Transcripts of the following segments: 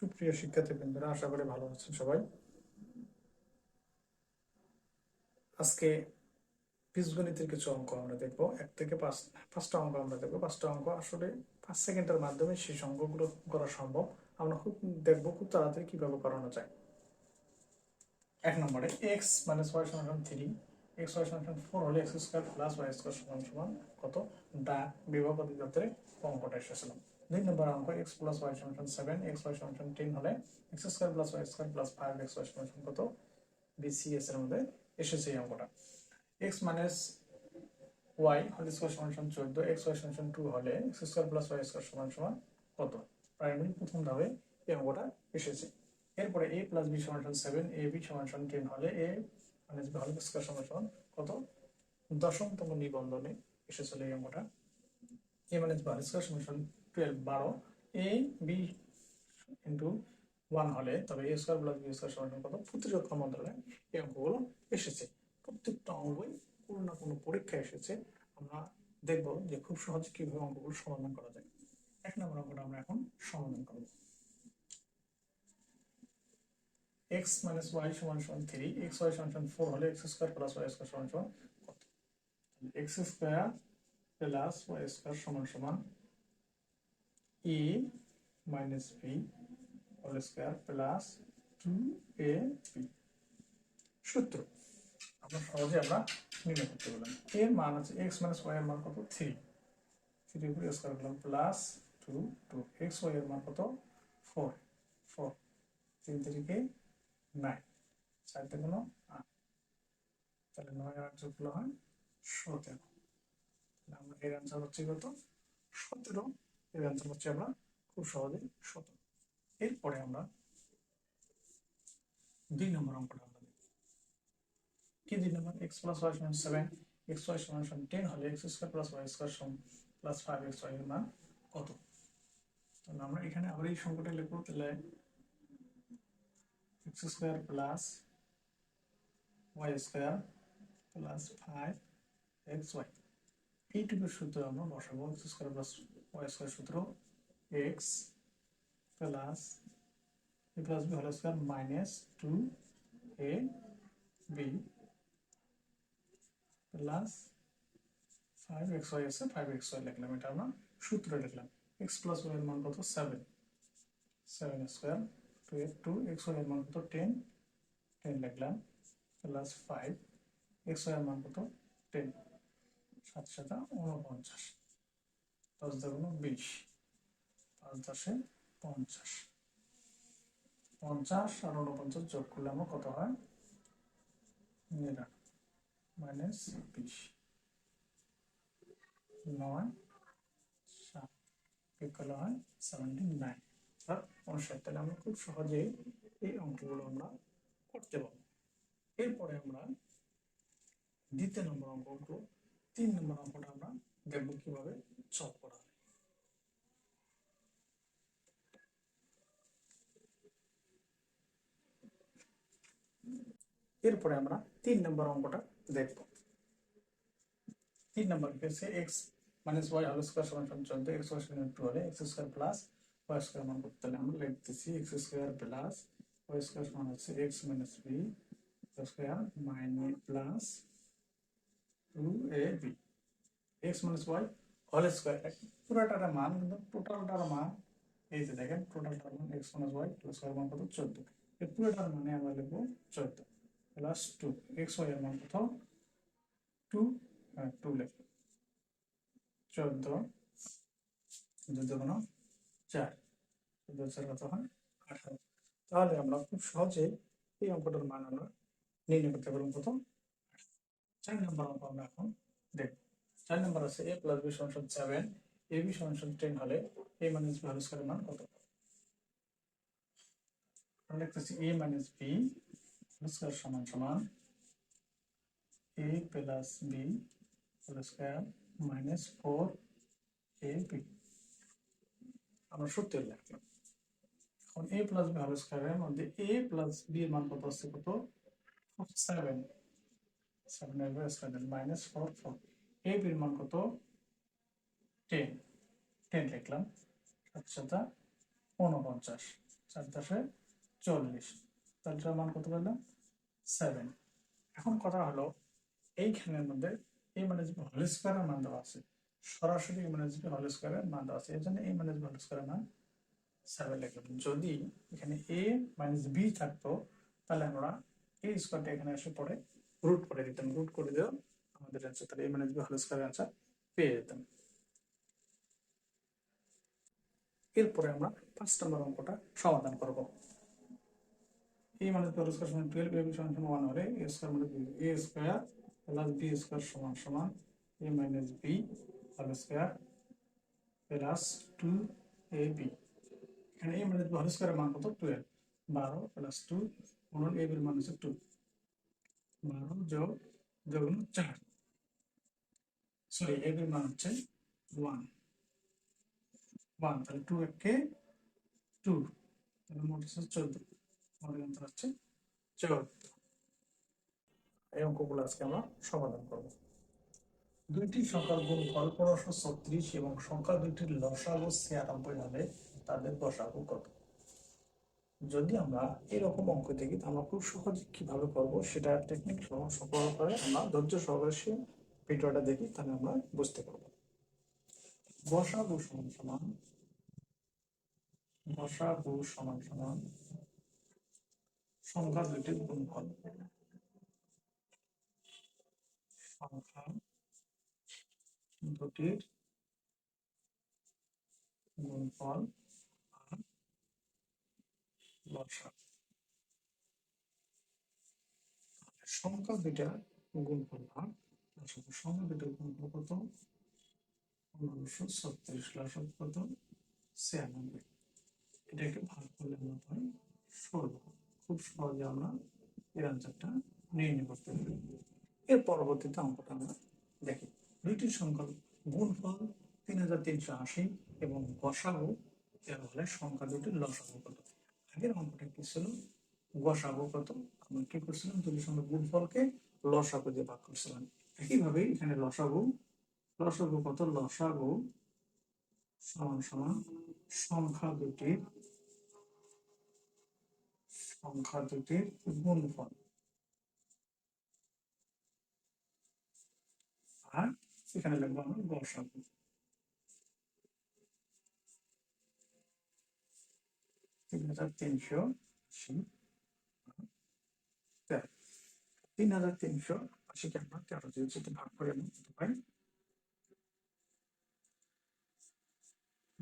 সুপ্রিয় শিক্ষার্থীবৃন্দরা, আশা করি ভালো আছেন সবাই। আজকে বীজগণিতের কিছু অঙ্ক আমরা দেখব। এক থেকে পাঁচ, পাঁচটা অঙ্ক আমরা দেখব। পাঁচটা অঙ্ক আসলে পাঁচ সেকেন্ডের মাধ্যমে সেই অঙ্কগুলো করা সম্ভব। আমরা খুব দেখব খুব তাড়াতাড়ি কীভাবে করানো যায়। এক নম্বরে এক্স মাইনাস ওয়াই সমান থ্রি এক্স ওয়াই সমান ফোর হলে X square plus Y square সমান সমান কত? দা বিভাগ অধিদপ্তরে অঙ্কটা এসেছিলাম দুই নম্বর অঙ্ক এক্স প্লাস ওয়াই সমান সেভেন এক্স ওয়াই সমান টেন হলে X square plus Y square plus five X Y সমান কত? বিসিএস এর মধ্যে এসেছে এই অঙ্কটা। X minus Y whole square সমান চোদ্দ এক্স ওয়াই সমান টু হলে X square plus Y square সমান সমান কত? প্রাইমারি প্রথম ধাপে এই অঙ্কটা এসেছে। এরপরে এ প্লাস বি সমান সেভেন এ বি সমান সমান টেন হলে এ মাইনাস বি স্কোয়ার সমান সমান কত? দশমতম নিবন্ধনে এসেছিল এই অঙ্কটা। এ মাইনাস বি স্কোয়ার সমান বারো এ বি ইন্টু ওয়ান হলে তবে A square plus B square সমান কত? প্রতিরক্ষা মন্ত্রণালয়ে এই অঙ্কগুলো এসেছে। প্রত্যেকটা অঙ্কই কোনো না কোনো পরীক্ষা এসেছে। আমরা দেখব যে খুব সহজে কীভাবে অঙ্কগুলো সমাধান করা যায়। এক নম্বর অঙ্কটা আমরা এখন সমাধান করব। এক্স মাইনাস ওয়াই সমান সমান থ্রি এক্স ওয়াই সমান সমান ফোর হলে X square plus Y square সমান সমান কত? X square plus Y square সমান সমান A minus B whole square plus two A B সূত্র। আমরা সহজে আমরা নির্ণয় করতে পারলাম। এর মান আছে এক্স মাইনাস ওয়াই এর মান কত? থ্রি থ্রি উপরে স্কোয়ার করলাম plus two two X Y এর মান কত? ফোর ফোর তিন তিরিকে নাইন চার কোনো আট। তাহলে নয় আট যোগগুলো হয় সতেরো। আমরা এর অ্যান্সার হচ্ছে কত? সতেরো। এর অ্যান্সার হচ্ছে আমরা খুব সহজে সতেরো এরপরে আমরা দুই নম্বর অঙ্কটা আমরা দেখব। কি দুই নম্বর? এক্স প্লাস ওয়াই সমান সেভেন এক্স ওয়াই সমান সমান টেন হলে X square plus Y square সমান প্লাস ফাইভ এক্স ওয়াই এর মান কত? তাহলে আমরা এখানে আবার এই সংখ্যাটা লিখব, তাহলে X square plus Y square plus five X Y এইটুকুর সূত্র আমরা বসাবো X square plus Y square সূত্র X plus A plus B whole square minus two A B plus five X Y আছে ফাইভ এক্স ওয়াই লিখলাম এটা আমরা, সূত্র লিখলাম। এক্স প্লাস ওয়াই এর মান কত? সেভেন সেভেন স্কোয়ার টু এর টু এক্স ওয়াই এর মান কত? টেন টেন লিখলাম। প্লাস ফাইভ এক্স ওয়াই এর মান কত? টেন সাত সাতা উনপঞ্চাশ দশ দেগুণ বিশ। পাঁচ দশে পঞ্চাশ। পঞ্চাশ আর উনপঞ্চাশ যোগ করলে আমার কত হয়? নিরানব্বই মাইনাস বিশ। নয়, সাত। বিয়োগ করলে হয় সেভেন্টি নাইন অর্থাৎ উনষাট। তাহলে আমরা খুব সহজেই এই অঙ্কগুলো আমরা করতে পারব। এরপরে আমরা দ্বিতীয় নম্বর অঙ্ক তিন নম্বর অঙ্কটা আমরা দেখব কীভাবে সলভ করা হয় এরপরে আমরা তিন নম্বর অঙ্কটা দেখব তিন নম্বর হচ্ছে X minus Y whole square সমান সমান চোদ্দ এক্স ওয়াই সমান টু হলে X square plus Y square মান করতে হলে আমরা লিখতেছি X square plus Y square সমান হচ্ছে X minus B square minus plus two A B X minus Y whole square পুরোটার মান কিন্তু টোটালটার মান, এই যে দেখেন টোটালটার মান X minus Y plus Y মান কত? চোদ্দ। এই পুরোটার মানে আমরা লিখব চোদ্দ প্লাস টু এক্স ওয়াই এর মান কত? টু টু লিখব। চোদ্দ চোদ্দ কোনো চার, চোদ্দ চার কত হয়? আঠারো। তাহলে আমরা খুব সহজে এই অঙ্কটার মান আমরা নির্ণয় করতে পারব কত? চার নম্বর অঙ্ক আমরা এখন দেখব। চার নম্বর আছে এ প্লাস বি সমান সেভেন এ বি সমান টেন হলে এ মাইনাস বি হোল স্কোয়ারের মান কত? লিখতেছি A minus B whole square সমান সমান A plus B whole square minus four A B আমরা সূত্র লিখলাম এখন এ প্লাস বি হোল স্কোয়ারের মধ্যে এ প্লাস বি এর মান কত আছে কত? সেভেন সেভেন এর square minus four four A বির মান কত? টেন। টেন লিখলাম। সাত সাতা উনপঞ্চাশ চার দশে চল্লিশ। তাহলে মান কত পেলাম সেভেন। এখন কথা হলো, এইখানের মধ্যে এই মানে যে হোল স্কোয়ারের মান দেওয়া আছে। সরাসরি যে হোল স্কোয়ারের মান দেওয়া আছে। এই জন্য এই মানে হোল স্কোয়ারের মান সেভেন লিখলাম। যদি এখানে এ মাইনাস বি থাকতো, তাহলে আমরা এই স্কোয়ারটা এখানে এসে পড়ে রুট করে দিতাম। রুট করে দিও আমাদের অ্যান্সার তাহলে এই মানে বি হোল স্কোয়ারের অ্যান্সার পেয়ে যেতাম। এরপরে আমরা পাঁচ নম্বর অঙ্কটা সমাধান করব। এ মানে হোল স্কোয়ার সমান টুয়েলভ এ বি সমান সমান ওয়ান হলে এ স্কোয়ার মানে A square plus B square সমান সমান A minus B whole square plus two A B এখানে এ মানে হোল স্কোয়ারের মান কত? টুয়েলভ বারো প্লাস টু গুণন এ বির মান হচ্ছে টু বারো যোগ যোগ চার। সরি এ বির মান হচ্ছে ওয়ান ওয়ান তাহলে টু একে টু তাহলে মোট হচ্ছে চোদ্দ আমাদের অন্তর হচ্ছে চোদ্দ এই অঙ্কগুলো আজকে আমরা সমাধান করব দুইটি সংখ্যার গুণফল পনেরোশো ছত্রিশ এবং সংখ্যা দুইটির লসাগু ছিয়ানব্বই হলে তাদের লসাগু কত যদি আমরা এরকম অঙ্ক দেখি আমরা খুব সহজে কীভাবে করব সেটা টেকনিক সফল করে আমরা ধৈর্য সহকারে ভিডিওটা দেখি তাহলে আমরা বুঝতে পারব। বসাগু সমান সমান বসাগু সমান সমান সংখ্যা দুইটির গুণফল। সংখ্যা দুটির গুণফল সংখ্যা দুইটা গুণফল ভাগ সংখ্যা দুইটার গুণফল কত তিন হাজার তিনশো আশি এবং গসাগু হলে সংখ্যা দুটির লসাগু কত আগের অঙ্কটা কি ছিল গসাগু কত আমরা কি করছিলাম দুটি সংখ্যার গুণফলকে লসাগু দিয়ে ভাগ করছিলাম একইভাবে এখানে লসাগু লসাগু কত? লসাগু সমান সমান সংখ্যা দুটির সংখ্যা দুটির গুণফল। আর এখানে লিখব আমরা গসাগু তিন হাজার তিনশো তিন হাজার তিনশো আশিকে আমরা তেরো দিয়ে ভাগ করে কত পাই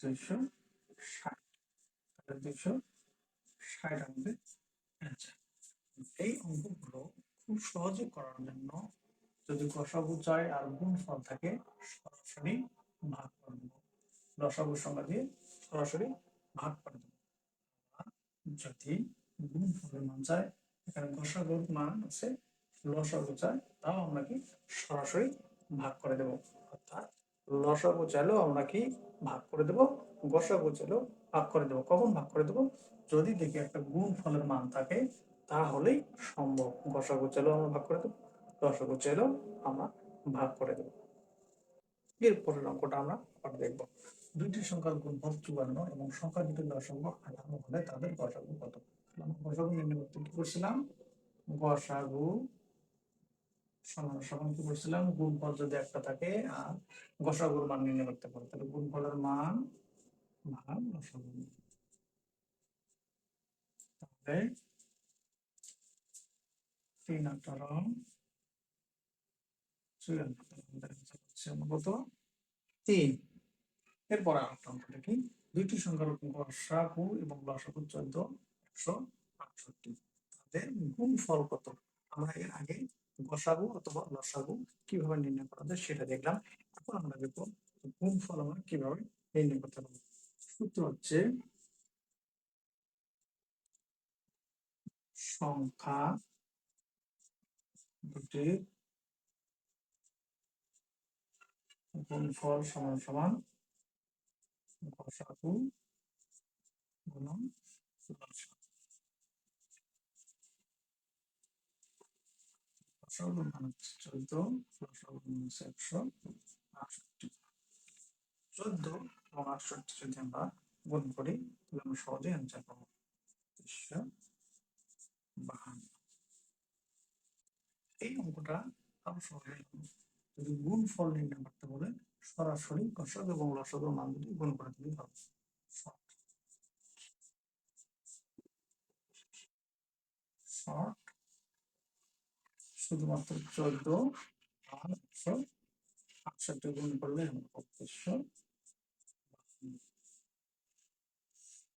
দুইশো ষাট দুইশো ষাট আমাদের এই অঙ্কগুলো খুব সহজে করার জন্য যদি গসাগু চাই আর গুণ ফল থাকে সরাসরি ভাগ করে দেবো লসাগুর সংখ্যা দিয়ে সরাসরি ভাগ করে দেবো যদি গুণ ফলের মান চাই এখানে গসাগুর মান আছে লসাগু চাই তাও আমরা কি সরাসরি ভাগ করে দেবো। অর্থাৎ লসাগু চাইলেও আমরা কি ভাগ করে দেবো গসাগু চাইলেও ভাগ করে দেবো। কখন ভাগ করে দেবো? যদি দেখি একটা গুণ ফলের মান থাকে, তাহলেই সম্ভব। গসাগু চাইলেও আমরা ভাগ করে দেবো লসাগু চাইলেও আমরা ভাগ করে দেবো। এরপরের অঙ্কটা আমরা আবার দেখব। দুইটি সংখ্যার গুণফল চুয়ান্ন এবং সংখ্যা দুটির লসাগু আঠারো হলে তাদের গসাগু কত? গসাগু নির্ণয় করতে কি করছিলাম? গসাগু সমান কি করছিলাম গুণফল যদি একটা থাকে, আর গসাগুর মান নির্ণয় করতে পারো। তাহলে গুণফলের মান ভাগ লসাগু তাহলে তিন আঠারো কত তিন। এরপর দুইটি সংখ্যার গসাগু এবং লসাগু চোদ্দ, একশো আটষট্টি। তাদের গুণফল কত? আমরা এর আগে গসাগু অথবা লসাগু কীভাবে নির্ণয় করা যায় সেটা দেখলাম। এখন আমরা দেখব গুণফল আমরা কীভাবে নির্ণয় করতে পারব। সূত্র হচ্ছে সংখ্যা দুটির গুণফল সমান সমান গসাগু লসাগু। একশো এবং সহজেই এই অঙ্কটা আরও সহজ গেল। যদি গুণ ফল নির্ণয় করতে বলে, সরাসরি গসক এবং লসকের মান দুটি গুণ করে দিলেই হবে। শর্ট। শুধুমাত্র চোদ্দ আর একশো আটষট্টি গুণ করলে বত্রিশশো বাহান্ন।